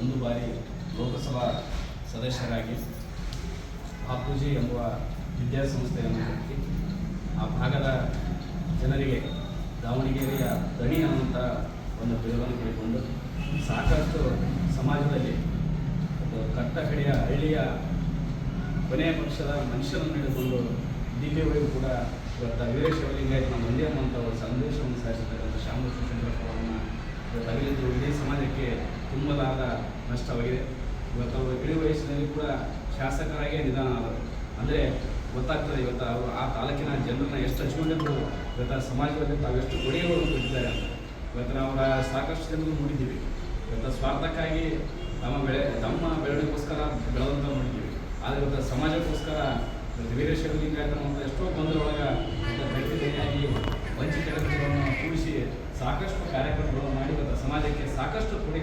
ಒಂದು ಬಾರಿ ಲೋಕಸಭಾ ಸದಸ್ಯರಾಗಿ ಬಾಪೂಜಿ ಎಂಬುವ ವಿದ್ಯಾಸಂಸ್ಥೆಯನ್ನು ಕಟ್ಟಿ ಆ ಭಾಗದ ಜನರಿಗೆ, ದಾವಣಗೆರೆಯ ದಣಿ ಅನ್ನುವಂಥ ಒಂದು ಬಿರುವನ್ನು ಪಡೆದುಕೊಂಡು ಸಾಕಷ್ಟು ಸಮಾಜದಲ್ಲಿ ಒಂದು ಕಡೆಯ ಹಳ್ಳಿಯ ಕೊನೆಯ ಪಕ್ಷದ ಮನುಷ್ಯರನ್ನು ಹಿಡಿದುಕೊಂಡು ದಿಲ್ಲಿವರೆಗೂ ಕೂಡ ಇವತ್ತು ವೀರೇಶ್ವರ ಲಿಂಗಾಯತ ನಮ್ಮ ಒಂದೇ ಅನ್ನುವಂಥ ಒಂದು ಸಂದೇಶವನ್ನು ಸಾರಿಸಿರ್ತಕ್ಕಂಥ ಶ್ಯಾಮಕೃಷ್ಣ ಇವತ್ತು ಅಗಲಿದ್ದು ಇಡೀ ಸಮಾಜಕ್ಕೆ ತುಂಬಲಾದ ನಷ್ಟವಾಗಿದೆ. ಇವತ್ತು ಅವರು ಇಳಿ ವಯಸ್ಸಿನಲ್ಲಿ ಕೂಡ ಶಾಸಕರಾಗಿಯೇ ನಿಧಾನ ಆದರು. ಅಂದರೆ ಗೊತ್ತಾಗ್ತದೆ ಇವತ್ತು ಅವರು ಆ ತಾಲೂಕಿನ ಜನರನ್ನ ಎಷ್ಟು ಹಚ್ಕೊಂಡಿದ್ರು ಇವತ್ತು ಆ ಸಮಾಜದಲ್ಲಿ ತಾವೆಷ್ಟು ಗೊಡೆಯವರು ಕೊಟ್ಟಿದ್ದಾರೆ ಅಂತ. ಇವತ್ತು ನಾವು ಅವರ ಸಾಕಷ್ಟು ಜನರು ನೋಡಿದ್ದೀವಿ. ಇವತ್ತು ಸ್ವಾರ್ಥಕ್ಕಾಗಿ ನಮ್ಮ ಬೆಳೆ ನಮ್ಮ ಬೆಳವಣಿಗೆಗೋಸ್ಕರ ಬೆಳೆದಂತ ನೋಡಿದ್ದೀವಿ. ಆದರೆ ಇವತ್ತು ಸಮಾಜಕ್ಕೋಸ್ಕರ ಇವತ್ತು ಕಾರ್ಯಕ್ರಮ ಅಂತ ಎಷ್ಟೋ ಬಂದರೊಳಗೆ ಇವತ್ತು ಬೆಳಕಿಗಾಗಿ ವಂಚಿತ ಕೂಡಿಸಿ ಸಾಕಷ್ಟು ಕಾರ್ಯಕ್ರಮಗಳನ್ನು ಸಮಾಜಕ್ಕೆ ಸಾಕಷ್ಟು ನೀಡ್ತಕ್ಕಂಥ